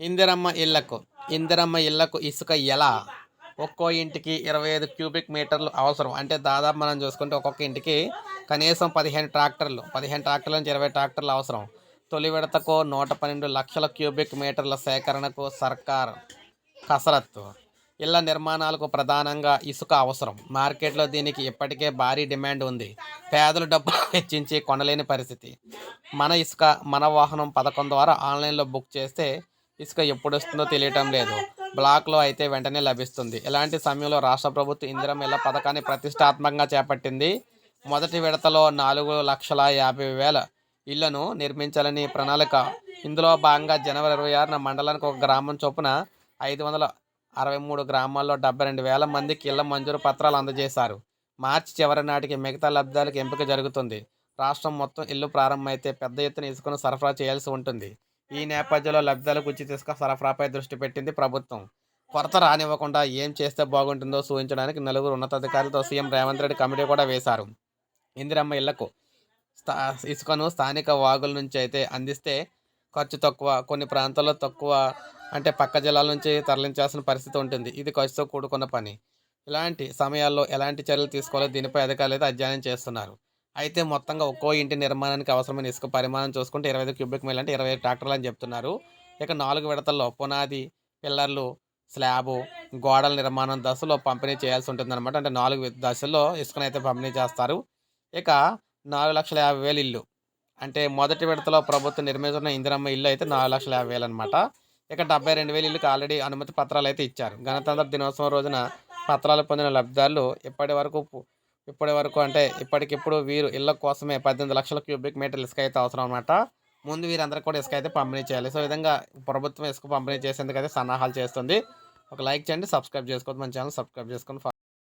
ఇందిరమ్మ ఇళ్ళకు ఇందిరమ్మ ఇళ్ళకు ఇసుక ఎలా? ఒక్కో ఇంటికి ఇరవై ఐదు క్యూబిక్ మీటర్లు అవసరం. అంటే దాదాపు మనం చూసుకుంటే ఒక్కొక్క ఇంటికి కనీసం పదిహేను ట్రాక్టర్లు పదిహేను ట్రాక్టర్ల నుంచి ఇరవై ట్రాక్టర్లు అవసరం. తొలి విడతకు నూట పన్నెండు లక్షల క్యూబిక్ మీటర్ల సేకరణకు సర్కార్ కసరత్తు. ఇళ్ళ నిర్మాణాలకు ప్రధానంగా ఇసుక అవసరం. మార్కెట్లో దీనికి ఇప్పటికే భారీ డిమాండ్ ఉంది. పేదలు డబ్బు వెచ్చించి కొనలేని పరిస్థితి. మన ఇసుక మన వాహనం పథకం ద్వారా ఆన్లైన్లో బుక్ చేస్తే ఇసుక ఎప్పుడు వస్తుందో తెలియటం లేదు. బ్లాక్లో అయితే వెంటనే లభిస్తుంది. ఇలాంటి సమయంలో రాష్ట్ర ప్రభుత్వం ఇందిరం ఇళ్ళ పథకాన్ని ప్రతిష్టాత్మకంగా చేపట్టింది? మొదటి విడతలో నాలుగు లక్షల యాభై వేల ఇళ్ళను నిర్మించాలని ప్రణాళిక. ఇందులో భాగంగా జనవరి ఇరవై ఆరున మండలానికి ఒక గ్రామం చొప్పున ఐదు వందల అరవై మూడు గ్రామాల్లో డెబ్బై రెండు వేల మందికి ఇళ్ళ మంజూరు పత్రాలు అందజేశారు. మార్చి చివరి నాటికి మిగతా లబ్ధాలకు ఎంపిక జరుగుతుంది. రాష్ట్రం మొత్తం ఇల్లు ప్రారంభమైతే పెద్ద ఎత్తున ఇసుకను సరఫరా చేయాల్సి ఉంటుంది. ఈ నేపథ్యంలో లబ్ధాలకు ఉచిత ఇసుక సరఫరాపై దృష్టి పెట్టింది ప్రభుత్వం. కొరత రానివ్వకుండా ఏం చేస్తే బాగుంటుందో సూచించడానికి నలుగురు ఉన్నతాధికారులతో సీఎం రేవంత్ రెడ్డి కమిటీ కూడా వేశారు. ఇందిరమ్మ ఇళ్ళకు స్థా ఇసుకను స్థానిక వాగుల నుంచి అయితే అందిస్తే ఖర్చు తక్కువ కొన్ని ప్రాంతాల్లో తక్కువ అంటే పక్క జిల్లాల నుంచి తరలించాల్సిన పరిస్థితి ఉంటుంది. ఇది ఖర్చుతో కూడుకున్న పని. ఇలాంటి సమయాల్లో ఎలాంటి చర్యలు తీసుకోవాలో దీనిపై అధికారులు అయితే అధ్యయనం చేస్తున్నారు. అయితే మొత్తంగా ఒక్కో ఇంటి నిర్మాణానికి అవసరమైన ఇసుక పరిమాణం చూసుకుంటే ఇరవై ఐదు క్యూబిక్ మీల్ అంటే ఇరవై ట్రాక్టర్లు అని చెప్తున్నారు. ఇక నాలుగు విడతల్లో పునాది పిల్లర్లు స్లాబు గోడల నిర్మాణం దశలో పంపిణీ చేయాల్సి ఉంటుంది అనమాట అంటే నాలుగు దశల్లో ఇసుకనైతే పంపిణీ చేస్తారు. ఇక నాలుగు లక్షల యాభై వేలు ఇల్లు. అంటే మొదటి విడతలో ప్రభుత్వం నిర్మించిన ఇందిరమ్మ ఇల్లు అయితే నాలుగు లక్షల యాభై వేలు అనమాట ఇక డెబ్బై రెండు వేలు ఇల్లుకి ఆల్రెడీ అనుమతి పత్రాలు అయితే ఇచ్చారు. గణతంత్ర దినోత్సవం రోజున పత్రాలు పొందిన లబ్ధిదారులు ఇప్పటి వరకు ఇప్పటి వరకు అంటే ఇప్పటికిప్పుడు వీరు ఇళ్ళ కోసమే పద్దెనిమిది లక్షల క్యూబిక్ మీటర్ ఇసుక అయితే అవసరం అనమాట ముందు వీరందరికీ కూడా ఇసుక అయితే పంపిణీ చేయాలి. సో విధంగా ప్రభుత్వం ఇసుక పంపిణీ చేసేందుకు అయితే సన్నాహాలు చేస్తుంది. ఒక లైక్ చేయండి సబ్స్క్రైబ్ చేసుకోవద్దు. మన ఛానల్ సబ్స్క్రైబ్ చేసుకొని